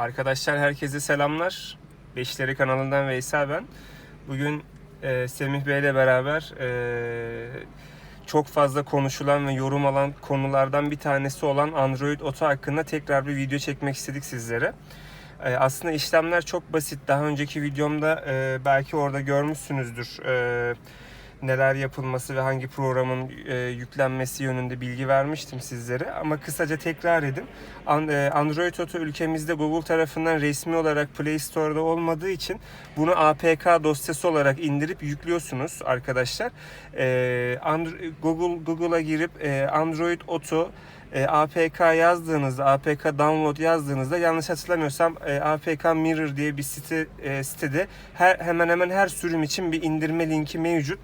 Arkadaşlar herkese selamlar. Beşleri kanalından Veysel ben. Bugün e, Semih Bey ile beraber e, çok fazla konuşulan ve yorum alan konulardan bir tanesi olan Android Auto hakkında tekrar bir video çekmek istedik sizlere. E, aslında işlemler çok basit. Daha önceki videomda e, belki orada görmüşsünüzdür. E, neler yapılması ve hangi programın e, yüklenmesi yönünde bilgi vermiştim sizlere. Ama kısaca tekrar edin. E, Android Auto ülkemizde Google tarafından resmi olarak Play Store'da olmadığı için bunu APK dosyası olarak indirip yüklüyorsunuz arkadaşlar. E, Google Google'a girip e, Android Auto e, APK yazdığınızda, APK download yazdığınızda yanlış hatırlamıyorsam e, APK Mirror diye bir site e, sitede her hemen hemen her sürüm için bir indirme linki mevcut.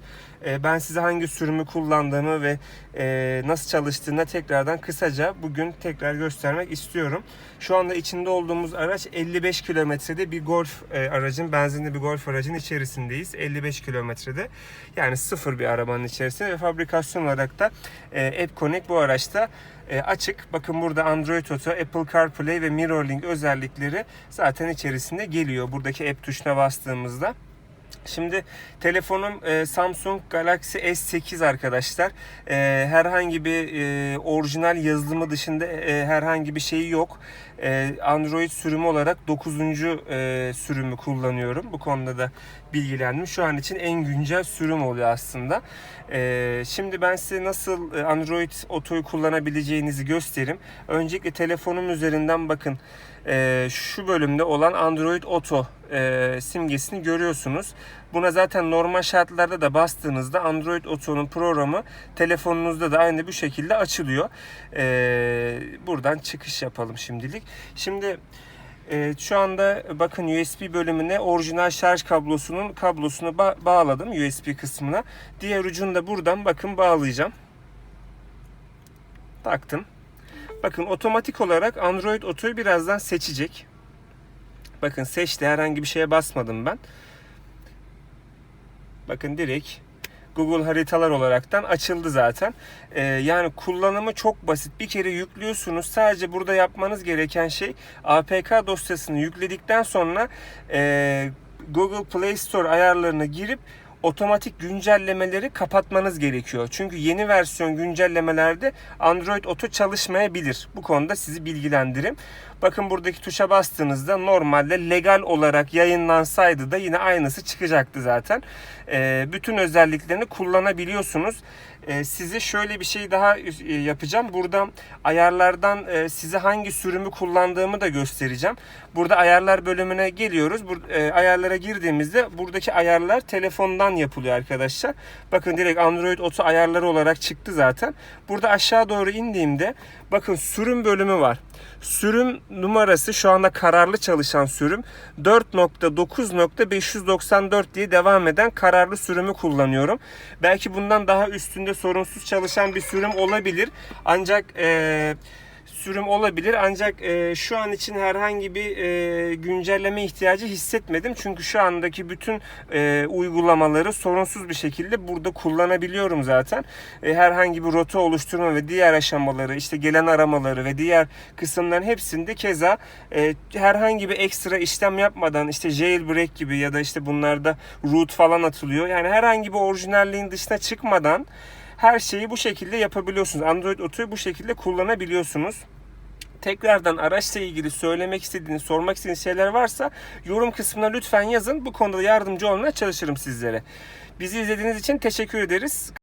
E, ben size hangi sürümü kullandığımı ve e, nasıl çalıştığını tekrardan kısaca bugün tekrar göstermek istiyorum. Şu anda içinde olduğumuz araç 55 kilometrede bir Golf e, aracın, benzinli bir Golf aracın içerisindeyiz. 55 kilometrede. Yani sıfır bir arabanın içerisinde ve fabrikasyon olarak da e, App Connect bu araçta e, açık. Bakın burada Android Auto, Apple CarPlay ve MirrorLink özellikleri zaten içerisinde geliyor. Buradaki app tuşuna bastığımızda. Şimdi telefonum e, Samsung Galaxy S8 arkadaşlar. E, herhangi bir e, orijinal yazılımı dışında e, herhangi bir şeyi yok. E, Android sürümü olarak 9. E, sürümü kullanıyorum. Bu konuda da bilgilendim. Şu an için en güncel sürüm oluyor aslında. E, şimdi ben size nasıl e, Android Auto'yu kullanabileceğinizi göstereyim. Öncelikle telefonum üzerinden bakın. E, şu bölümde olan Android Auto e, simgesini görüyorsunuz. Buna zaten normal şartlarda da bastığınızda Android Auto'nun programı telefonunuzda da aynı bu şekilde açılıyor. E, buradan çıkış yapalım şimdilik. Şimdi e, şu anda bakın USB bölümüne orijinal şarj kablosunun kablosunu ba- bağladım USB kısmına. Diğer ucunu da buradan bakın bağlayacağım. Taktım. Bakın otomatik olarak Android Auto'yu birazdan seçecek. Bakın seçti herhangi bir şeye basmadım ben. Bakın direkt Google haritalar olaraktan açıldı zaten. Ee, yani kullanımı çok basit. Bir kere yüklüyorsunuz. Sadece burada yapmanız gereken şey APK dosyasını yükledikten sonra e, Google Play Store ayarlarına girip otomatik güncellemeleri kapatmanız gerekiyor. Çünkü yeni versiyon güncellemelerde Android Auto çalışmayabilir. Bu konuda sizi bilgilendireyim. Bakın buradaki tuşa bastığınızda normalde legal olarak yayınlansaydı da yine aynısı çıkacaktı zaten. Ee, bütün özelliklerini kullanabiliyorsunuz. Ee, size şöyle bir şey daha e, yapacağım. Burada ayarlardan e, size hangi sürümü kullandığımı da göstereceğim. Burada ayarlar bölümüne geliyoruz. E, ayarlara girdiğimizde buradaki ayarlar telefondan yapılıyor arkadaşlar. Bakın direkt Android Auto ayarları olarak çıktı zaten. Burada aşağı doğru indiğimde bakın sürüm bölümü var. Sürüm numarası şu anda kararlı çalışan sürüm 4.9.594 diye devam eden kararlı sürümü kullanıyorum. Belki bundan daha üstünde sorunsuz çalışan bir sürüm olabilir. Ancak eee sürüm olabilir ancak e, şu an için herhangi bir e, güncelleme ihtiyacı hissetmedim. Çünkü şu andaki bütün e, uygulamaları sorunsuz bir şekilde burada kullanabiliyorum zaten. E, herhangi bir rota oluşturma ve diğer aşamaları işte gelen aramaları ve diğer kısımların hepsinde keza e, herhangi bir ekstra işlem yapmadan işte jailbreak gibi ya da işte bunlarda root falan atılıyor. Yani herhangi bir orijinalliğin dışına çıkmadan her şeyi bu şekilde yapabiliyorsunuz. Android Auto'yu bu şekilde kullanabiliyorsunuz. Tekrardan araçla ilgili söylemek istediğiniz, sormak istediğiniz şeyler varsa yorum kısmına lütfen yazın. Bu konuda yardımcı olmaya çalışırım sizlere. Bizi izlediğiniz için teşekkür ederiz.